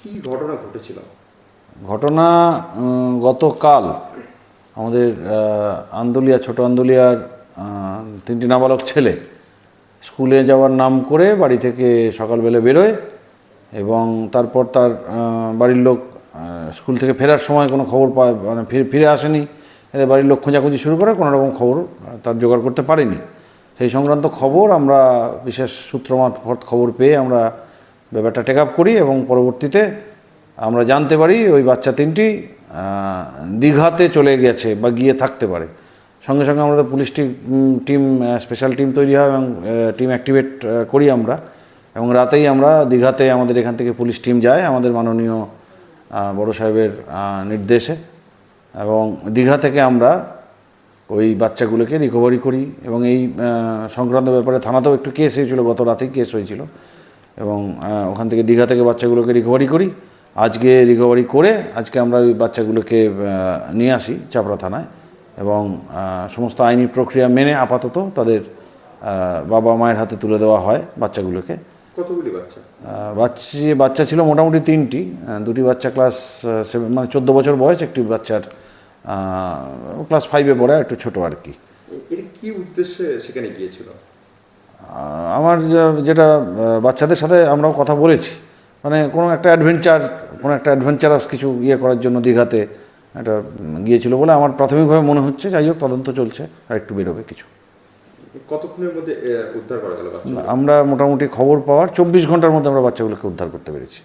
কি ঘটনা ঘটেছিল? ঘটনা গতকাল আমাদের আন্দুলিয়া, ছোট আন্দুলিয়ার তিনটি নাবালক ছেলে স্কুলে যাওয়ার নাম করে বাড়ি থেকে সকালবেলা বেরোয় এবং তারপর তার বাড়ির লোক স্কুল থেকে ফেরার সময় কোনো খবর পায় মানে ফিরে ফিরে আসেনি। এদের বাড়ির লোক খোঁজাখুঁজি শুরু করে, কোনো রকম খবর তার জোগাড় করতে পারেনি। সেই সংক্রান্ত খবর আমরা বিশেষ সূত্র মারফত খবর পেয়ে আমরা ব্যাপারটা টেক আপ করি এবং পরবর্তীতে আমরা জানতে পারি ওই বাচ্চা তিনটি দীঘাতে চলে গেছে বা গিয়ে থাকতে পারে। সঙ্গে সঙ্গে আমাদের পুলিশ টিম স্পেশাল টিম তৈরি হয় এবং টিম অ্যাক্টিভেট করি আমরা। এবং রাতেই আমরা দীঘাতে আমাদের এখান থেকে পুলিশ টিম যায় আমাদের মাননীয় বড় সাহেবের নির্দেশে। এবং দীঘা থেকে আমরা ওই বাচ্চাগুলোকে রিকভারি করি এবং এই সংক্রান্ত ব্যাপারে থানাতেও একটু কেস হয়েছিল, গত রাতেই কেস হয়েছিল। এবং ওখান থেকে দীঘা থেকে বাচ্চাগুলোকে রিকভারি করি। আজকে রিকভারি করে আজকে আমরা ওই বাচ্চাগুলোকে নিয়ে আসি চাপড়া থানায় এবং সমস্ত আইনি প্রক্রিয়া মেনে আপাতত তাদের বাবা মায়ের হাতে তুলে দেওয়া হয় বাচ্চাগুলোকে। কতগুলি বাচ্চা? বাচ্চি বাচ্চা ছিল মোটামুটি তিনটি দুটি বাচ্চা ক্লাস সেভেন মানে চোদ্দ বছর বয়স একটি বাচ্চার ক্লাস ফাইভে পড়ে একটু ছোটো আর কি। এর কি উদ্দেশ্যে সেখানে গিয়েছিল? আমার যেটা বাচ্চাদের সাথে আমরাও কথা বলেছি। মানে কোনো একটা অ্যাডভেঞ্চার কোনো একটা অ্যাডভেঞ্চারাস কিছু ইয়ে করার জন্য দীঘাতে একটা গিয়েছিল বলে আমার প্রাথমিকভাবে মনে হচ্ছে। যাই হোক তদন্ত চলছে আর একটু বেরোবে কিছু। কতক্ষণের মধ্যে উদ্ধার করা গেল আমরা মোটামুটি খবর পাওয়ার চব্বিশ ঘণ্টার মধ্যে আমরা বাচ্চাগুলোকে উদ্ধার করতে পেরেছি।